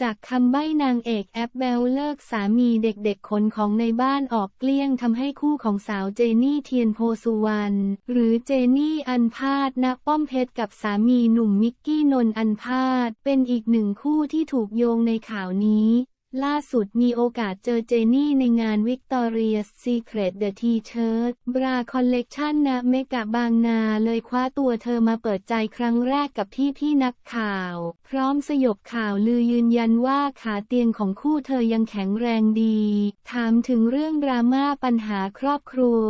จากคำใบ้นางเอกแอปเบลเลิกสามีเด็กๆขนของในบ้านออกเกลี้ยงทำให้คู่ของสาวเจนี่เทียนโพสุวรรณหรือเจนี่อันพาดณป้อมเพชรกับสามีหนุ่มมิกกี้นนท์อันพาดเป็นอีกหนึ่งคู่ที่ถูกโยงในข่าวนี้ ล่าสุดมีโอกาสเจอเจนี่ในงาน Victoria's Secret The T-shirt Bra Collection ณเมกะบางนาเลยคว้าตัวเธอมาเปิดใจครั้งแรกกับพี่พี่นักข่าว พร้อมสยบข่าวลือยืนยันว่าขาเตียงของคู่เธอยังแข็งแรงดี ถามถึงเรื่องดราม่าปัญหาครอบครัว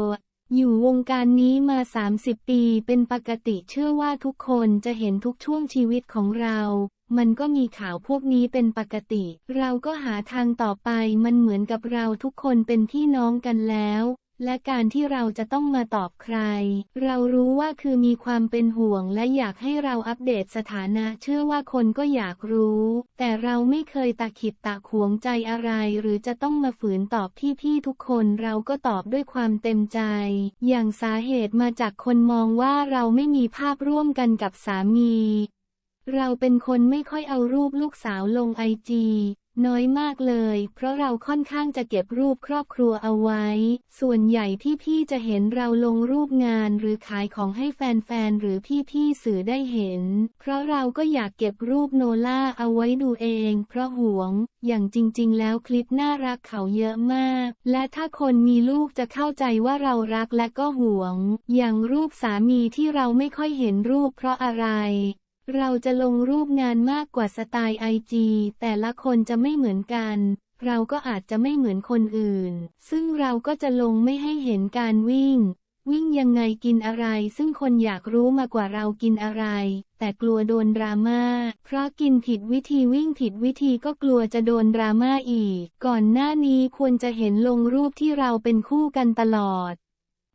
อยู่วงการนี้มา 30 ปีเป็นปกติเชื่อว่าทุกคนจะเห็นทุกช่วงชีวิตของเรา มันก็มีข่าวพวกนี้เป็นปกติ เราก็หาทางต่อไปมันเหมือนกับเราทุกคนเป็นพี่น้องกันแล้ว และการที่เราจะต้องมาตอบใคร เรารู้ว่าคือมีความเป็นห่วงและอยากให้เราอัปเดตสถานะเชื่อว่าคนก็อยากรู้ แต่เราไม่เคยตะขิดตะขวงใจอะไร หรือจะต้องมาฝืนตอบพี่ๆทุกคนเราก็ตอบด้วยความเต็มใจ อย่างสาเหตุมาจากคนมองว่าเราไม่มีภาพร่วมกันกับสามี เราเป็นคนไม่ค่อยเอารูปลูกสาวลงไอจี น้อยมากเลย เพราะเราค่อนข้างจะเก็บรูปครอบครัวเอาไว้ ส่วนใหญ่พี่ๆจะเห็นเราลงรูปงานหรือขายของให้แฟนๆ หรือพี่ๆ สื่อได้เห็น เพราะเราก็อยากเก็บรูปโนล่าเอาไว้ดูเอง เพราะหวง อย่างจริงๆ แล้วคลิปน่ารักเขาเยอะมาก และถ้าคนมีลูกจะเข้าใจว่าเรารักและก็หวง อย่างรูปสามีที่เราไม่ค่อยเห็นรูปเพราะอะไร เราจะลงรูปงานมากกว่าสไตล์ไอจีแต่ละคนจะไม่เหมือนกัน เราก็อาจจะไม่เหมือนคนอื่น ซึ่งเราก็จะลงไม่ให้เห็นการวิ่ง วิ่งยังไงกินอะไร ซึ่งคนอยากรู้มากกว่าเรากินอะไร แต่กลัวโดนดราม่า เพราะกินผิดวิธีวิ่งผิดวิธีก็กลัวจะโดนดราม่าอีก ก่อนหน้านี้ควรจะเห็นลงรูปที่เราเป็นคู่กันตลอด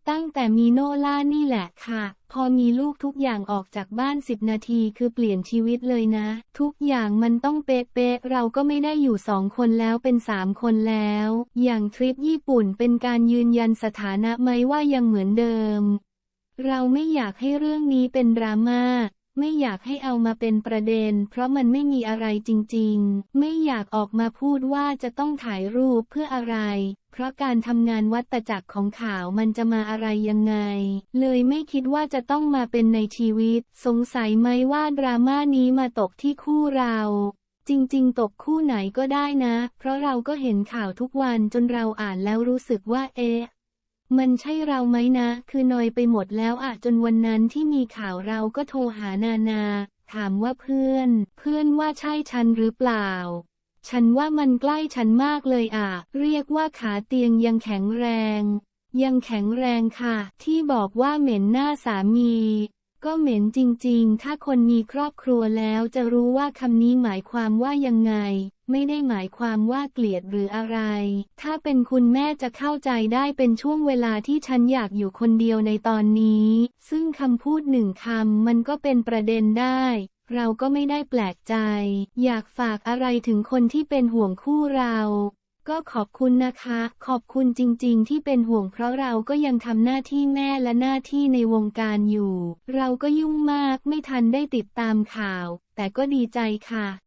ตั้งแต่มีโนล่านี่แหละค่ะ พอมีลูกทุกอย่างออกจากบ้านสิบนาทีคือเปลี่ยนชีวิตเลยนะ ทุกอย่างมันต้องเป๊ะๆเราก็ไม่ได้อยู่สองคนแล้วเป็นสามคนแล้ว อย่างทริปญี่ปุ่นเป็นการยืนยันสถานะไหมว่ายังเหมือนเดิม เราไม่อยากให้เรื่องนี้เป็นดราม่า ไม่อยากให้เอามาเป็นประเด็น เพราะมันไม่มีอะไรจริงๆ ไม่อยากออกมาพูดว่าจะต้องถ่ายรูปเพื่ออะไร เพราะการทำงานวัตจักรของข่าวมันจะมาอะไรยังไง เลยไม่คิดว่าจะต้องมาเป็นในชีวิต สงสัยไหมว่าดราม่านี้มาตกที่คู่เราจริง ๆ ตกคู่ไหนก็ได้นะ เพราะเราก็เห็นข่าวทุกวันจนเราอ่านแล้วรู้สึกว่าเอ๊ะ มันใช่เราไหมนะ คือนอยไปหมดแล้วอะจนวันนั้นที่มีข่าวเราก็โทรหานานา ถามว่าเพื่อน เพื่อนว่าใช่ฉันหรือเปล่า ฉันว่ามันใกล้ฉันมากเลยอะเรียกว่าขาเตียงยังแข็งแรง ยังแข็งแรงค่ะ ที่บอกว่าเหม็นหน้าสามี ก็เหม็นจริงๆ ถ้าคนมีครอบครัวแล้วจะรู้ว่าคำนี้หมายความว่ายังไง ไม่ได้หมายความว่าเกลียดหรืออะไร ถ้าเป็นคุณแม่จะเข้าใจได้เป็นช่วงเวลาที่ฉันอยากอยู่คนเดียวในตอนนี้ ซึ่งคำพูดหนึ่งคำมันก็เป็นประเด็นได้เราก็ไม่ได้แปลกใจ อยากฝากอะไรถึงคนที่เป็นห่วงคู่เรา ก็ขอบคุณนะคะ ขอบคุณจริง ๆ ที่เป็นห่วงเพราะเราก็ยังทำหน้าที่แม่และหน้าที่ในวงการอยู่ เราก็ยุ่งมากไม่ทันได้ติดตามข่าว แต่ก็ดีใจค่ะ